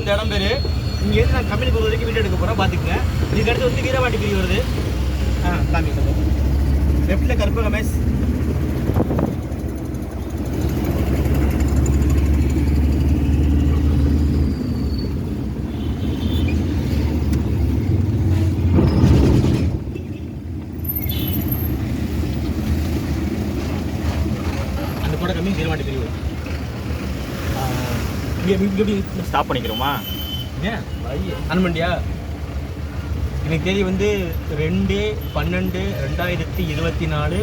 இந்த இடம் பேர். இங்கே இருந்து நான் கம்பெனி போகிற வரைக்கும் வீடியோ எடுக்க போகிறேன் பார்த்துக்கங்க இதுக்கடுத்து வந்து வீரவாட்டி பிரிவு வருது. ஆ காமி லெஃப்டில் கற்பக மேஸ் அந்த கூட கம்மி வீரவாட்டி பிரிவு ஆ, இங்கே எப்படி ஸ்டாப் பண்ணிக்கிறோமா? ஏன்? அனுமண்டியா எனக்கு தேதி வந்து ரெண்டு பன்னெண்டு ரெண்டாயிரத்தி இருபத்தி நாலு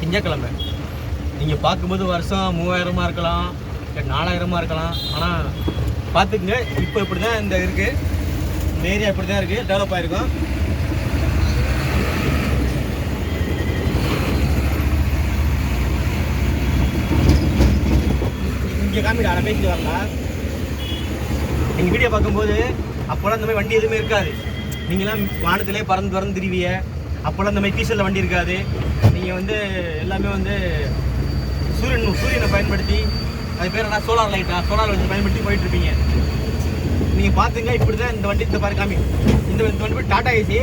திங்கக்கிழமை நீங்கள் பார்க்கும்போது வருஷம் மூவாயிரமாக இருக்கலாம் இல்லை நாலாயிரமாக இருக்கலாம். ஆனால் பார்த்துக்குங்க இப்போ இப்படி தான் இந்த இருக்குது இந்த ஏரியா இப்படி தான் இருக்குது டெவலப் ஆகிருக்கும் இங்கே காமிடா நான் பேசிட்டு வரலாம் நீங்கள் வீடியோ பார்க்கும்போது அப்போல்லாம் இந்த மாதிரி வண்டி எதுவுமே இருக்காது. நீங்களாம் வானத்திலே பறந்து பறந்து திரிவிய அப்போல்லாம் இந்த மாதிரி டீசலில் வண்டி இருக்காது. நீங்கள் வந்து எல்லாமே வந்து சூரியன் சூரியனை பயன்படுத்தி அது பேர் என்ன? சோலார் லைட்டா சோலார் வச்சு பயன்படுத்தி போயிட்டுருப்பீங்க நீங்கள் பார்த்துங்க இப்படி தான் இந்த வண்டி இந்த பாரு காமி இந்த இந்த வண்டி போய் டாட்டா ஏசி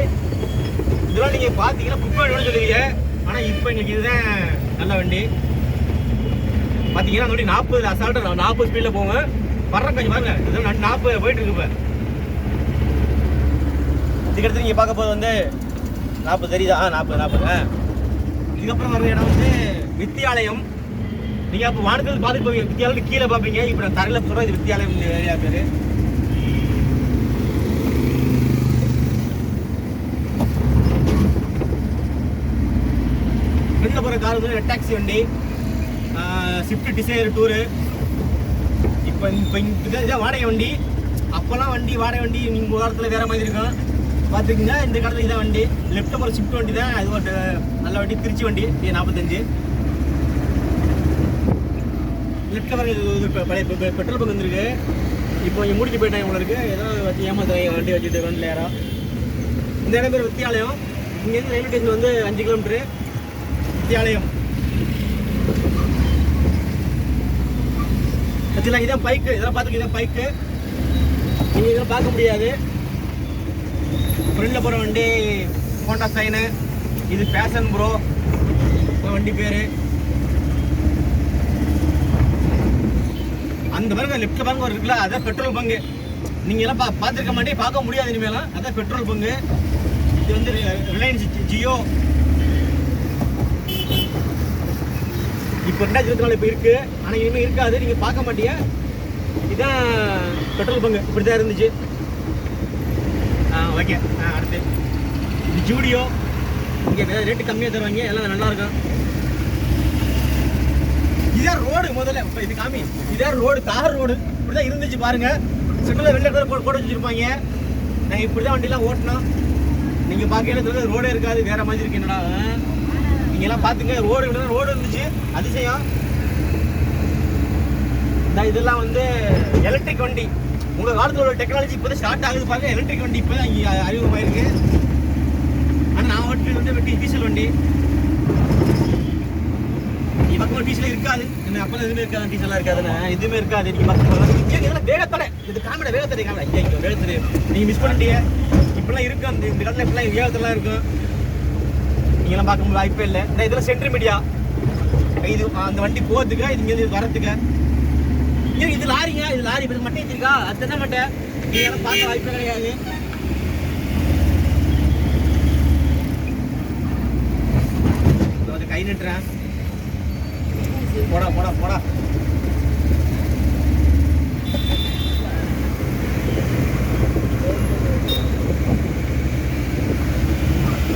இதெல்லாம் நீங்கள் பார்த்தீங்கன்னா புக் வேணும்னு சொல்லுவீங்க. ஆனால் இப்போ எங்களுக்கு இதுதான் நல்ல வண்டி. பார்த்தீங்கன்னா அந்த வண்டி நாற்பது அசால்ட்டு நாற்பது ஸ்பீடில் போவேன் வர்ற கொஞ்சம் பாருங்க நாற்பது போயிட்டு இருக்கு இப்போ. இதுக்கடுத்து நீங்கள் பார்க்க போது வந்து நாற்பது தெரியுதா? ஆ நாற்பது நாற்பது. இதுக்கப்புறம் வர இடம் வந்து வித்தியாலயம். நீங்கள் அப்போ வானத்தில் பார்த்துட்டு போவீங்க. வித்தியாலயம் கீழே பார்ப்பீங்க. இப்போ நான் தரையில் சொல்கிறேன் இது வித்தியாலயம் இந்த ஏரியா பேர். ஃப்ரெண்டில் போகிற கார் வந்து டாக்ஸி வண்டி. ஸ்விஃப்ட் டிசைர் டூரு இப்போ இப்போ இதான் இதான் வாடகை வண்டி. அப்போல்லாம் வண்டி வாடகை வண்டி நீங்கள் காலத்தில் வேறு மாதிரி இருக்கும். பார்த்துக்கிங்க இந்த காலத்தில் இதான் வண்டி. லெஃப்ட் நம்பர் ஷிஃப்ட் வண்டி தான். அது ஒரு நல்ல வண்டி திருச்சி வண்டி. ஏ நாற்பத்தஞ்சு லெஃப்ட் நம்பர் இது பழைய பெட்ரோல் பங்க் வந்துருக்கு. இப்போ இங்கே மூடிட்டு போயிட்டாங்க உங்களுக்கு ஏதோ வச்சு ஏமாத்துறாங்க வண்டி வச்சுட்டு வண்டியில் யாரோ. இந்த இடம் பேர் வித்தியாலயம். இங்கேருந்து ரயில்வே ஸ்டேஷன் வந்து அஞ்சு கிலோமீட்டரு வித்தியாலயம். ஆக்சுவலாக இதான் பைக்கு இதெல்லாம் பார்த்துக்க இதான் பைக்கு நீங்கள் இதெல்லாம் பார்க்க முடியாது. ஃப்ரெண்டில் போகிற வண்டி ஹோண்டா சைனு இது ஃபேஷன் ப்ரோ வண்டி பேர். அந்த பாருங்க லெஃப்ட் பங்கு ஒரு இருக்குல்ல அதான் பெட்ரோல் பங்கு நீங்க எல்லாம் பா பார்த்துருக்க மாட்டே பார்க்க முடியாது இனிமேலாம். அதான் பெட்ரோல் பங்கு இது வந்து ரிலையன்ஸ் ஜியோ இப்போ ரெண்டாயிரத்தி இருபத்தி நாலு இப்போ இருக்குது ஆனால் இனிமேல் இருக்காது. நீங்கள் பார்க்க மாட்டீங்க. இதுதான் பெட்ரோல் பங்கு. இப்படி தான் இருந்துச்சு. ஆ ஓகே. ஆ அடுத்து. இது ஜூடியோ. இங்கே ரேட்டு கம்மியாக தருவாங்க. எல்லாம் நல்லா இருக்கும். இதான் ரோடு முதல்ல இப்போ இது காமி. இதான் ரோடு தார் ரோடு இப்படி தான் இருந்துச்சு பாருங்கள் செட்டில் வெள்ளை கலர் போட போட்டு வச்சிருப்பாங்க. நான் இப்படிதான் வண்டிலாம் ஓட்டினோம் நீங்கள் பார்க்கல ரோடே இருக்காது. வேறு மாதிரி இருக்கு. என்னடா ஆ? பார்த்துங்க ரோடு விட ரோடு இருந்துச்சு அதிசயம். இந்த இதெல்லாம் வந்து எலக்ட்ரிக் வண்டி. உங்கள் காலத்தில் உள்ள டெக்னாலஜி இப்போதான் ஸ்டார்ட் ஆகுது பாருங்க. எலக்ட்ரிக் வண்டி இப்போ தான் இங்கே அறிமுகமாயிருக்கு. ஆனால் நான் ஓட்டு வந்து வெட்டி டீசல் வண்டி. நீ பக்கம் டீசல் இருக்காது. என்ன அப்பெல்லாம் எதுவுமே இருக்காது. டீசல்லாம் இருக்காதுன்னு எதுவுமே இருக்காது. நீங்கள் பக்கம் இதெல்லாம் வேகத்தடை. இது காமெடி வேகத்தடை காமெடி ஐயா இங்கே வேகத்தடை. நீங்கள் மிஸ் பண்ணிட்டீங்க. இப்படிலாம் இருக்கு அந்த இந்த காலத்தில் இப்படிலாம் வேகத்தெல்லாம் இருக்கும். நீங்களாம் பார்க்க முடியும் வாய்ப்பே இல்லை. இந்த இதெல்லாம் சென்ட்ரி மீடியா இது அந்த வண்டி போகிறதுக்கு இது இங்கே வரதுக்கு இங்கே இது லாரிங்க இது லாரி இப்போ மட்டை வச்சிருக்கா அது என்ன மட்டை? நீங்க பார்க்க வாய்ப்பே கிடையாது. கை நிட்டுறேன். போடா போடா போடா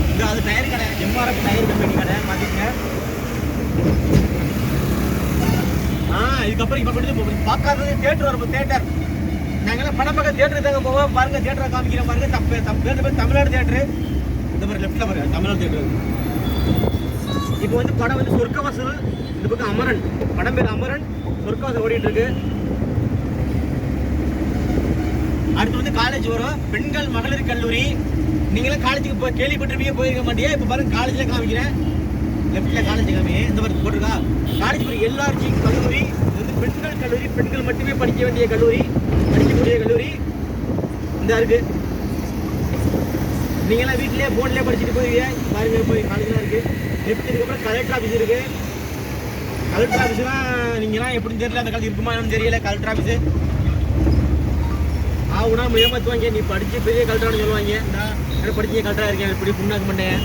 இது அது டயர் கடை எம்ஆர்எஃப் டயர் கம்பெனி கடை மாத்திக்கங்க ஆ இதுக்கப்புறம் இப்போ படிச்சு பார்க்காதது தேட்டர் தேட்டர். நாங்கெல்லாம் படம் பார்க்க தேட்டருக்கு தாங்க போவோம். பாருங்க தேட்டரை காமிக்கிறேன் பாருங்க. தப்பு தப்பு பேர் பேர் தமிழ்நாடு தேட்டரு இந்த மாதிரி லெஃப்ட்ல பாருங்க தமிழ்நாடு தேட்டர் இப்போ வந்து படம் வந்து சொர்க்கவாசல் இந்த பக்கம் அமரன். படம் பேர் அமரன். சொர்க்கவாசல் ஓடிட்டு இருக்கு. அடுத்து வந்து காலேஜ் வரும். பெண்கள் மகளிர் கல்லூரி. நீங்களாம் காலேஜுக்கு போய் கேள்விப்பட்டிருப்பீங்க போயிருக்க மாட்டியா? இப்போ பாருங்க காலேஜில் காமிக்கிறேன். லெஃப்ட்ல காலேஜ் காமி. இந்த மாதிரி போட்டிருக்கா? காலேஜ் பேர் எல்ஆர்ஜி கல்லூரி பெண்கள் கல்லூரி பெண்கள் மட்டுமே படிக்க வேண்டிய கல்லூரி படிக்கக்கூடிய கல்லூரி. இந்த இருக்கு. நீங்களாம் வீட்லயே போன்லயே படிச்சுட்டு போவீங்க பாருங்க போய் காலேஜ்லாம் இருக்கு. லெஃப்ட் இதுக்கப்புறம் கலெக்டர் ஆஃபீஸ் இருக்கு. கலெக்டர் ஆஃபீஸ்லாம் நீங்களாம் எப்படின்னு தெரியல அந்த காலத்து இருக்குமா என்னன்னு தெரியல கலெக்டர் ஆஃபீஸு ஆகுனா ஏமாத்துவாங்க நீ படிச்சு பெரிய கலெக்டர்னு சொல்லுவாங்க. நான் எனக்கு படிச்சு கலெக்டராக இருக்கேன் இப்படி புண்ணாக்க மாட்டேன்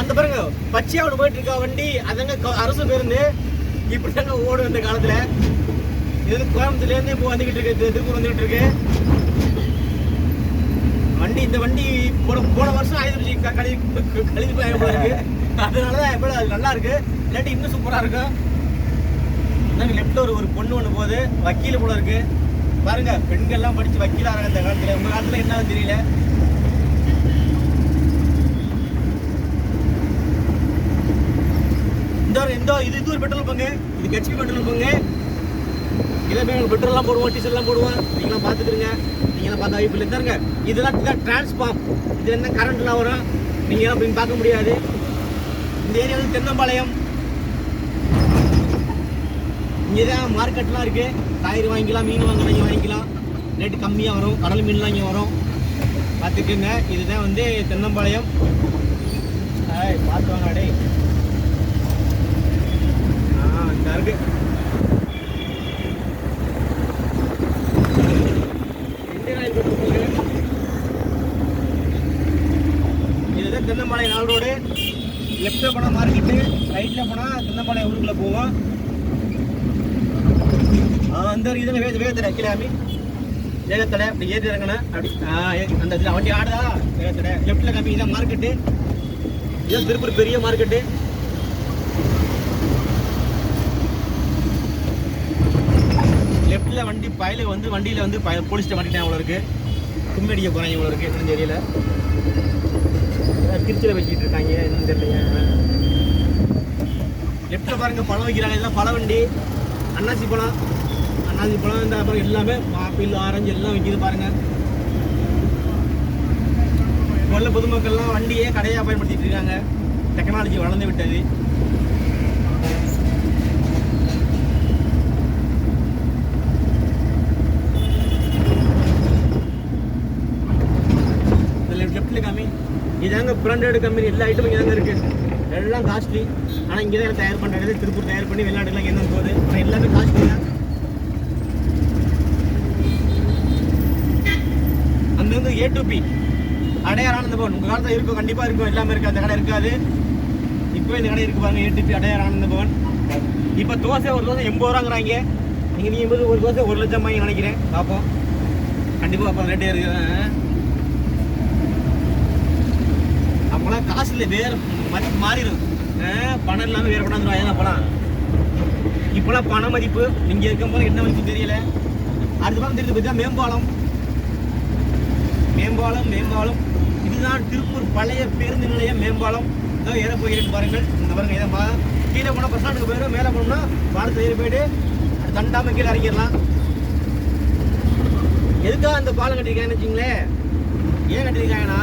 அந்த பாருங்க பச்சையாவோட போயிட்டு இருக்கா வண்டி அதங்க அரசு பேருந்து. இப்படி தாங்க ஓடும் இந்த காலத்துல. இது கோயம்புத்தூர்ல இருந்து இப்போ வந்துகிட்டு இருக்கு திருப்பூர் வந்துகிட்டு இருக்கு. வண்டி இந்த வண்டி போன போன வருஷம் ஆயிரத்தி கழிவு கழிவு போய் போல இருக்கு. அதனாலதான் இப்போ அது நல்லா இருக்கு. இல்லாட்டி இன்னும் சூப்பரா இருக்கும். லெஃப்ட்ல ஒரு ஒரு பொண்ணு ஒன்று போகுது. வக்கீல் போல இருக்கு. பாருங்க பெண்கள்லாம் படிச்சு வக்கீல் ஆகிறாங்க இந்த காலத்துல. உங்க காலத்துல என்ன தெரியல. இந்த இந்த இது இது ஒரு பெட்ரோல் பங்கு இது ஹெச்பி பெட்ரோல் பங்கு. இதே போய் பெட்ரோல்லாம் போடுவோம் டீசல் எல்லாம் போடுவோம். நீங்களாம் பார்த்துக்கிறீங்க. நீங்களாம் பார்த்த வாய்ப்பு இல்லை இதெல்லாம் இதான் டிரான்ஸ்ஃபார்ம் இது என்ன கரண்ட்லாம் வரும்? நீங்களாம் அப்படின்னு பார்க்க முடியாது. இந்த ஏரியா வந்து தென்னம்பாளையம். இங்கே தான் மார்க்கெட்லாம் இருக்கு. காய்கறி வாங்கிக்கலாம் மீன் வாங்கலாம் இங்கே வாங்கிக்கலாம். ரேட்டு கம்மியாக வரும். கடல் மீன்லாம் இங்கே வரும். பார்த்துக்குங்க. இதுதான் வந்து தென்னம்பாளையம். பார்த்து வாங்க டேய் ஆ இந்த இருக்கு இந்தியன் ஆயில் பெட்ரோல் பங்கு. இதுதான் தென்னம்பாளையம் நாள் ரோடு லெஃப்ட்டில் போனால் மார்க்கெட்டு ரைட்டில் போனால் தென்னம்பாளையம் ஊருக்குள்ளே போவோம் ஆ இதுங்க வேக வேகத்தடை கிளாமி வேகத்தடை அப்படி ஏறி இறங்கினேன் அப்படி ஆ அந்த இதில் வண்டி ஆடுதா? வேகத்தடை லெஃப்ட்டில் கம்மி இதான் மார்க்கெட்டு இதுதான் திருப்பூர் பெரிய மார்க்கெட்டு லெஃப்ட்டில் வண்டி பயல வந்து வண்டியில் வந்து பய போலீஸ் மாட்டிட்டேன் அவ்வளோ இருக்குது கும்மி அடிக்க போகிறாங்க இவ்வளோ இருக்குது என்னன்னு தெரியல. திருச்சியில் வச்சுக்கிட்டு இருக்காங்க என்னன்னு தெரியல லெஃப்ட்டில் பாருங்க பழம் வைக்கிறாங்க இதெல்லாம் பழ வண்டி. அண்ணாச்சி பழம். அது பழம் இந்த அப்புறம் எல்லாமே ஆப்பிள் ஆரஞ்சு எல்லாம் விற்கிது பாருங்கள் இப்போ உள்ள பொதுமக்கள்லாம் வண்டியே கடையாக பயன்படுத்திட்டு இருக்காங்க டெக்னாலஜி வளர்ந்து விட்டது. லெஃப்ட்ல காமி இதாங்க பிராண்டட் கம்பெனி எல்லா ஐட்டமும் இங்கே தாங்க இருக்குது எல்லாம் காஸ்ட்லி ஆனால் இங்கே தான் தயார் பண்ணுறது திருப்பூர் தயார் பண்ணி வெளிநாட்டுலாம் எங்கே போகுது? ஆனால் எல்லாமே காஸ்ட்லி தான் அந்த வந்து ஏ டு பி அடையார் ஆனந்த பவன் உங்கள் காலத்தில் இருக்கும் கண்டிப்பாக இருக்கும் எல்லாமே இருக்கு அந்த கடை இருக்காது. இப்போ இந்த கடை இருக்கு பாருங்க A to B Adyar Ananda Pawan இப்போ தோசை ஒரு தோசை எண்பது ரூபாங்கிறாங்க. நீங்கள் நீங்கள் போது ஒரு தோசை ஒரு லட்சம் வாங்கி நினைக்கிறேன். பார்ப்போம். கண்டிப்பாக அப்போ ரேட்டே இருக்குது அப்போலாம் காசு இல்லை வேற மதிப்பு மாறிடும். ஆ, பணம் இல்லாமல் வேற ஏன்னா அப்போலாம் இப்போலாம் பண மதிப்பு இங்கே இருக்கும் போது என்ன மதிப்பு தெரியல. அடுத்த பக்கம் தெரிஞ்சு பார்த்தா மேம்பாலம். மேம்பாலம் மேம்பாலம். இதுதான் திருப்பூர் பழைய பேருந்து நிலையம் மேம்பாலம். இதான் ஏற போகிறேன் பாருங்கள். இந்த பாருங்கள் இதை மா- கீழே போனால் பஸ் ஸ்டாண்டுக்கு போயிடும் மேலே போனோம்னா பாலத்தில் ஏறி போயிட்டு அது கீழே இறங்கிடலாம். எதுக்காக அந்த பாலம் கட்டியிருக்காங்கன்னு வச்சிங்களேன் ஏன் கட்டியிருக்காங்கன்னா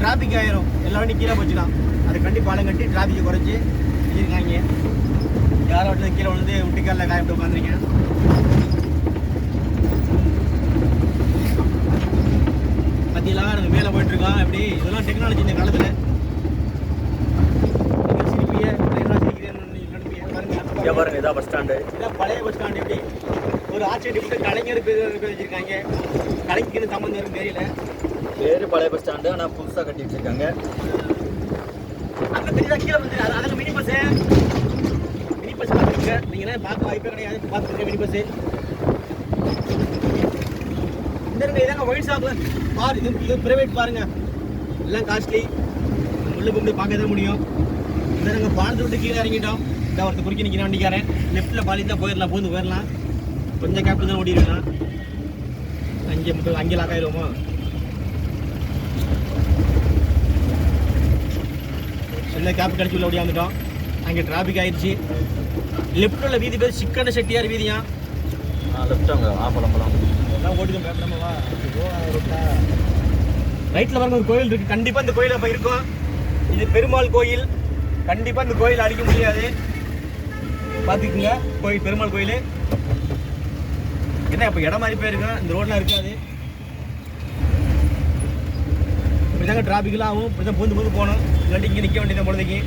டிராஃபிக் ஆயிரும். எல்லா வண்டி கீழே போச்சுலாம் அது கண்டி பாலம் கட்டி டிராஃபிக்கை குறைச்சி வச்சிருக்காங்க யாரோ வந்து கீழே விழுந்து முட்டிக்காலில் காயப்பட்டு உட்காந்துருக்கேன் பத்தியெல்லாம் எனக்கு மேலே போயிட்டு இருக்கான் எப்படி? இதெல்லாம் டெக்னாலஜி இந்த காலத்தில். பாருங்க, இதான் பஸ் ஸ்டாண்டு இதான் பழைய பஸ் ஸ்டாண்ட் எப்படி? ஒரு ஆட்சி டிப்ட் கலைஞர் வச்சிருக்காங்க. கலைஞருக்கு சம்மந்தம் தெரியல. பேரு பழைய பஸ் ஸ்டாண்டு ஆனா புதுசா கட்டி வச்சிருக்காங்க அங்க தெரியுதா? கீழே வந்து அது அதில் மினி பஸ்ஸு மினி பஸ் பார்த்துருங்க நீங்க என்ன பார்க்க வாய்ப்பே கிடையாது. பார்த்துருங்க மினி பஸ்ஸு இருக்க இதாங்க ஒயிட் ஷாப்ல பார் இது இது பிரைவேட் பாருங்க. எல்லாம் காஸ்ட்லி உள்ள போய் பார்க்க தான் முடியும். இந்த நாங்கள் பாலத்தை விட்டு கீழே இறங்கிட்டோம். இந்த ஒருத்தர் குறுக்கி நிற்கிற வண்டிக்காரன். லெஃப்ட்டில் பாலி தான் போயிடலாம் பூந்து போயிடலாம் கொஞ்சம் கேப்பில் தான் ஓடிடுவேன் அங்கே மட்டும் அங்கே லாக் ஆயிடுவோமா சின்ன கேப் கிடச்சி உள்ள ஓடியாந்துட்டோம் அங்கே டிராஃபிக் ஆயிடுச்சு லெஃப்ட் உள்ள வீதி பேர் சிக்கன செட்டியார் வீதியா லெஃப்ட் அங்க ஆப்பளம் பழம் ரைட்ல பாருங்க ஒரு கோயில் இருக்கு. கண்டிப்பா இந்த கோயில் அப்ப இருக்கும். இது பெருமாள் கோயில். கண்டிப்பா இந்த கோயில் அடிக்க முடியாது. பார்த்துக்குங்க கோயில் பெருமாள் கோயில். என்ன இப்போ இடம் மாதிரி போயிருக்கோம் இந்த ரோட்லாம் இருக்காது. இப்படி தாங்க டிராஃபிக்லாம் ஆகும். இப்படி தான் பூந்து பூந்து போகணும். இல்லாட்டி இங்கே நிற்க வேண்டியது பொழுதைக்கு.